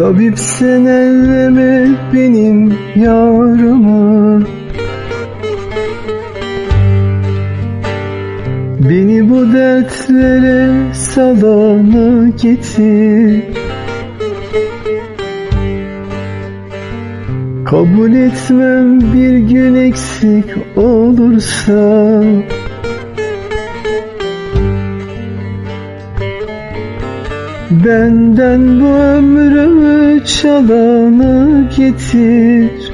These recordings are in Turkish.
Tabip sen elleme benim yaramı Beni bu dertlere salana getir. Kabul etmem bir gün eksik olursa Benden bu ömrümü çalanı getir.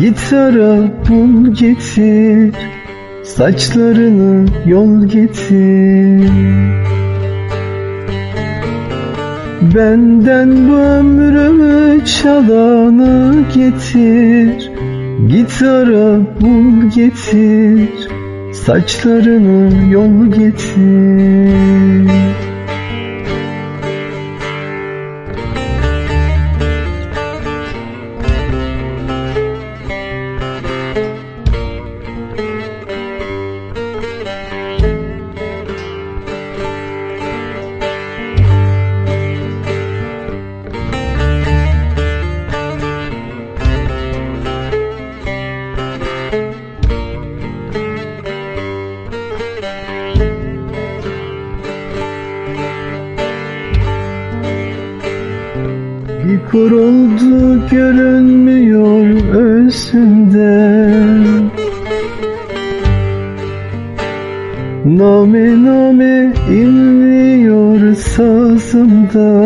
Git ara bul getir. Saçlarını yol getir. Benden bu ömrümü çalanı getir. Git ara bul getir. Saçlarını yol getir Bir kur oldu görünmüyor özünde Name name inliyor sazımda.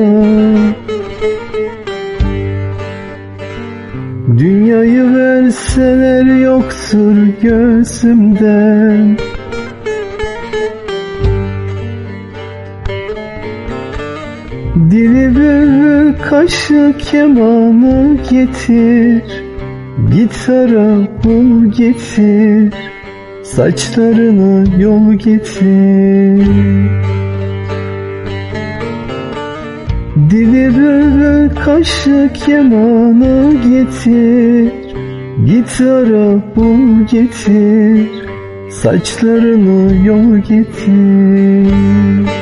Dünyayı verseler yoktur gözümden Dili bülbül kaşı kemanı getir Gitara bul getir Saçlarını yol getir. Dili bülbül kaşı kemanı getir Gitara bul getir Saçlarını yol getir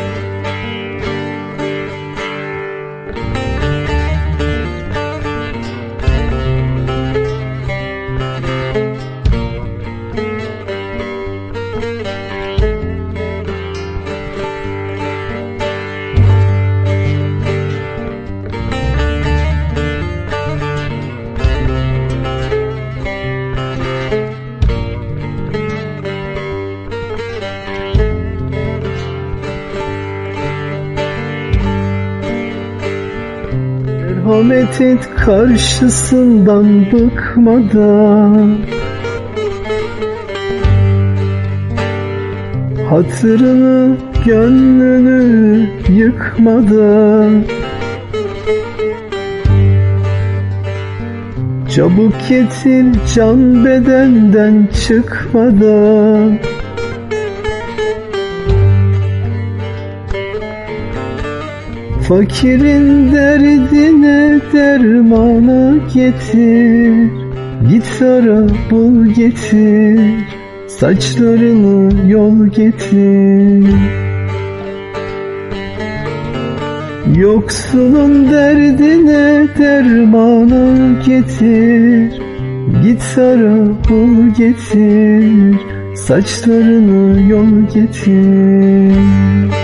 Merhamet et karşısından bıkmadan. Hatırını gönlünü yıkmadan. Çabuk getir can bedenden çıkmadan Fakirin derdine dermanı getir. Git ara bul getir. Saçlarını yol getir. Yoksulun derdine dermanı getir. Git ara bul getir. Saçlarını yol getir